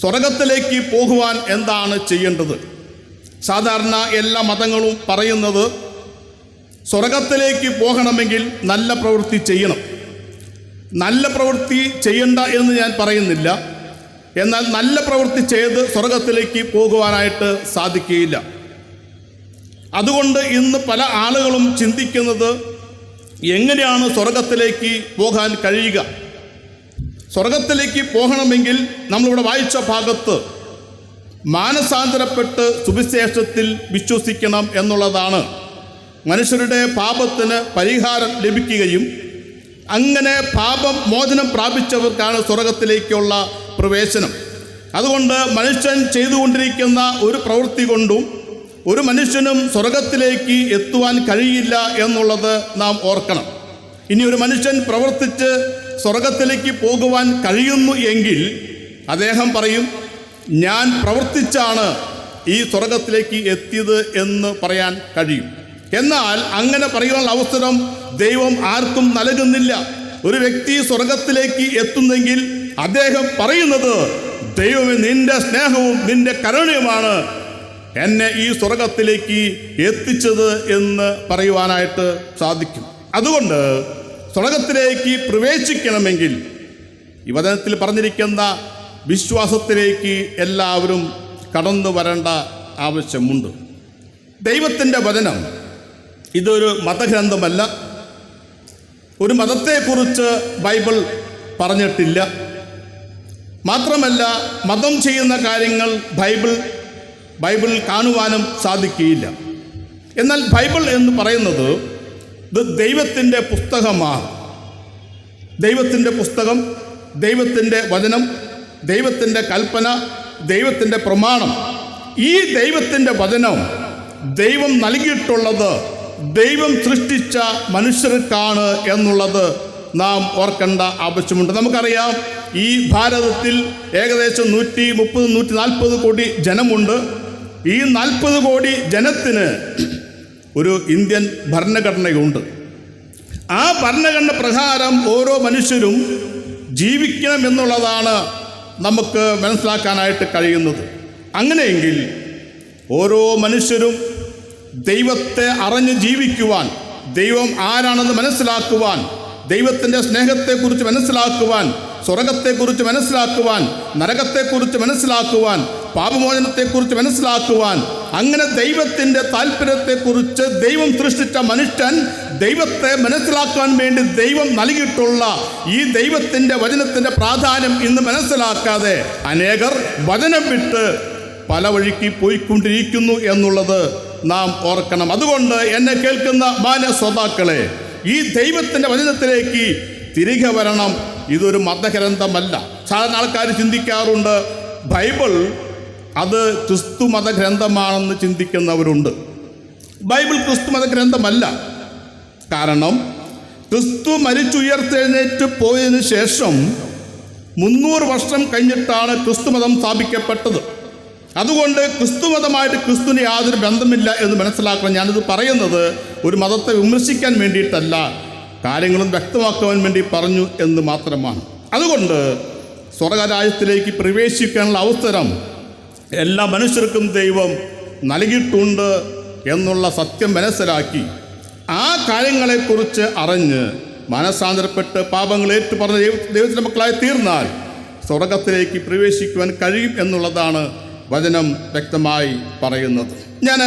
സ്വർഗത്തിലേക്ക് പോകുവാൻ എന്താണ് ചെയ്യേണ്ടത്? സാധാരണ എല്ലാ മതങ്ങളും പറയുന്നത് സ്വർഗത്തിലേക്ക് പോകണമെങ്കിൽ നല്ല പ്രവൃത്തി ചെയ്യണം. നല്ല പ്രവൃത്തി ചെയ്യണ്ട എന്ന് ഞാൻ പറയുന്നില്ല. എന്നാൽ നല്ല പ്രവൃത്തി ചെയ്ത് സ്വർഗത്തിലേക്ക് പോകുവാനായിട്ട് സാധിക്കുകയില്ല. അതുകൊണ്ട് ഇന്ന് പല ആളുകളും ചിന്തിക്കുന്നത് എങ്ങനെയാണ് സ്വർഗത്തിലേക്ക് പോകാൻ കഴിയുക? സ്വർഗത്തിലേക്ക് പോകണമെങ്കിൽ നമ്മളിവിടെ വായിച്ച ഭാഗത്ത് മാനസാന്തരപ്പെട്ട് സുവിശേഷത്തിൽ വിശ്വസിക്കണം എന്നുള്ളതാണ്. മനുഷ്യരുടെ പാപത്തിന് പരിഹാരം ലഭിക്കുകയും അങ്ങനെ പാപം മോചനം പ്രാപിച്ചവർക്കാണ് സ്വർഗത്തിലേക്കുള്ള പ്രവേശനം. അതുകൊണ്ട് മനുഷ്യൻ ചെയ്തുകൊണ്ടിരിക്കുന്ന ഒരു പ്രവൃത്തി കൊണ്ടും ഒരു മനുഷ്യനും സ്വർഗത്തിലേക്ക് എത്തുവാൻ കഴിയില്ല എന്നുള്ളത് നാം ഓർക്കണം. ഇനി ഒരു മനുഷ്യൻ പ്രവർത്തിച്ച് സ്വർഗത്തിലേക്ക് പോകുവാൻ കഴിയുന്നു എങ്കിൽ അദ്ദേഹം പറയും ഞാൻ പ്രവർത്തിച്ചാണ് ഈ സ്വർഗത്തിലേക്ക് എത്തിയത് എന്ന് പറയാൻ കഴിയും. എന്നാൽ അങ്ങനെ പറയാനുള്ള അവസരം ദൈവം ആർക്കും നൽകുന്നില്ല. ഒരു വ്യക്തി സ്വർഗത്തിലേക്ക് എത്തുന്നെങ്കിൽ അദ്ദേഹം പറയുന്നത് ദൈവമേ നിന്റെ സ്നേഹവും നിന്റെ കരുണയുമാണ് എന്നെ ഈ സ്വർഗത്തിലേക്ക് എത്തിച്ചത് എന്ന് പറയുവാനായിട്ട് സാധിക്കും. അതുകൊണ്ട് സ്വർഗത്തിലേക്ക് പ്രവേശിക്കണമെങ്കിൽ ഈ വചനത്തിൽ പറഞ്ഞിരിക്കുന്ന വിശ്വാസത്തിലേക്ക് എല്ലാവരും കടന്നു വരേണ്ട ആവശ്യമുണ്ട്. ദൈവത്തിന്റെ വചനം ഇതൊരു മതഗ്രന്ഥമല്ല. ഒരു മതത്തെക്കുറിച്ച് ബൈബിൾ പറഞ്ഞിട്ടില്ല. മാത്രമല്ല മതം ചെയ്യുന്ന കാര്യങ്ങൾ ബൈബിൾ ബൈബിളിൽ കാണുവാനും സാധിക്കുകയില്ല. എന്നാൽ ബൈബിൾ എന്ന് പറയുന്നത് ഇത് ദൈവത്തിന്റെ പുസ്തകമാണ്. ദൈവത്തിന്റെ പുസ്തകം ദൈവത്തിന്റെ വചനം ദൈവത്തിന്റെ കൽപ്പന ദൈവത്തിന്റെ പ്രമാണം. ഈ ദൈവത്തിന്റെ വചനം ദൈവം നൽകിയിട്ടുള്ളത് ദൈവം സൃഷ്ടിച്ച മനുഷ്യർക്കാണ് എന്നുള്ളത് നാം ഓർക്കേണ്ട ആവശ്യമുണ്ട്. നമുക്കറിയാം ഈ ഭാരതത്തിൽ ഏകദേശം നൂറ്റി മുപ്പത് നൂറ്റി നാൽപ്പത് കോടി ജനമുണ്ട്. ഈ നാൽപ്പത് കോടി ജനത്തിന് ഒരു ഇന്ത്യൻ ഭരണഘടനയുണ്ട്. ആ ഭരണഘടന പ്രകാരം ഓരോ മനുഷ്യരും ജീവിക്കണം എന്നുള്ളതാണ് നമുക്ക് മനസ്സിലാക്കാനായിട്ട് കഴിയുന്നത്. അങ്ങനെയെങ്കിൽ ഓരോ മനുഷ്യരും ദൈവത്തെ അറിഞ്ഞ് ജീവിക്കുവാൻ ദൈവം ആരാണെന്ന് മനസ്സിലാക്കുവാൻ ദൈവത്തിന്റെ സ്നേഹത്തെക്കുറിച്ച് മനസ്സിലാക്കുവാൻ സ്വർഗത്തെക്കുറിച്ച് മനസ്സിലാക്കുവാൻ നരകത്തെക്കുറിച്ച് മനസ്സിലാക്കുവാൻ പാപമോചനത്തെക്കുറിച്ച് മനസ്സിലാക്കുവാൻ അങ്ങനെ ദൈവത്തിന്റെ താല്പര്യത്തെക്കുറിച്ച് ദൈവം സൃഷ്ടിച്ച മനുഷ്യൻ ദൈവത്തെ മനസ്സിലാക്കാൻ വേണ്ടി ദൈവം നൽകിയിട്ടുള്ള ഈ ദൈവത്തിന്റെ വചനത്തിന്റെ പ്രാധാന്യം ഇന്ന് മനസ്സിലാക്കാതെ അനേകർ വചനം വിട്ട് പല വഴിക്ക് പോയിക്കൊണ്ടിരിക്കുന്നു എന്നുള്ളത് നാം ഓർക്കണം. അതുകൊണ്ട് എന്നെ കേൾക്കുന്ന മാന ശ്രോതാക്കളെ ഈ ദൈവത്തിന്റെ വചനത്തിലേക്ക് തിരികെ വരണം. ഇതൊരു മതഗ്രന്ഥമല്ല. സാധാരണ ആൾക്കാർ ചിന്തിക്കാറുണ്ട് ബൈബിൾ അത് ക്രിസ്തു മതഗ്രന്ഥമാണെന്ന് ചിന്തിക്കുന്നവരുണ്ട്. ബൈബിൾ ക്രിസ്തു മതഗ്രന്ഥമല്ല കാരണം ക്രിസ്തു മരിച്ചുയർത്തെഴുന്നേറ്റ് പോയതിനു ശേഷം മുന്നൂറ് വർഷം കഴിഞ്ഞിട്ടാണ് ക്രിസ്തുമതം സ്ഥാപിക്കപ്പെട്ടത്. അതുകൊണ്ട് ക്രിസ്തുമതമായിട്ട് ക്രിസ്തുവിന് യാതൊരു ബന്ധമില്ല എന്ന് മനസ്സിലാക്കണം ഞാനിത് പറയുന്നത് ഒരു മതത്തെ വിമർശിക്കാൻ വേണ്ടിയിട്ടല്ല കാര്യങ്ങളും വ്യക്തമാക്കുവാൻ വേണ്ടി പറഞ്ഞു എന്ന് മാത്രമാണ്. അതുകൊണ്ട് സ്വർഗരാജ്യത്തിലേക്ക് പ്രവേശിക്കാനുള്ള അവസരം എല്ലാ മനുഷ്യർക്കും ദൈവം നൽകിയിട്ടുണ്ട് എന്നുള്ള സത്യം മനസ്സിലാക്കി ആ കാര്യങ്ങളെക്കുറിച്ച് അറിഞ്ഞ് മനസ്സാന്തരപ്പെട്ട് പാപങ്ങൾ ഏറ്റുപറഞ്ഞ ദൈവ ദൈവത്തിന്റെ മക്കളായി തീർന്നാൽ സ്വർഗത്തിലേക്ക് പ്രവേശിക്കുവാൻ കഴിയും എന്നുള്ളതാണ് വചനം വ്യക്തമായി പറയുന്നത്. ഞാൻ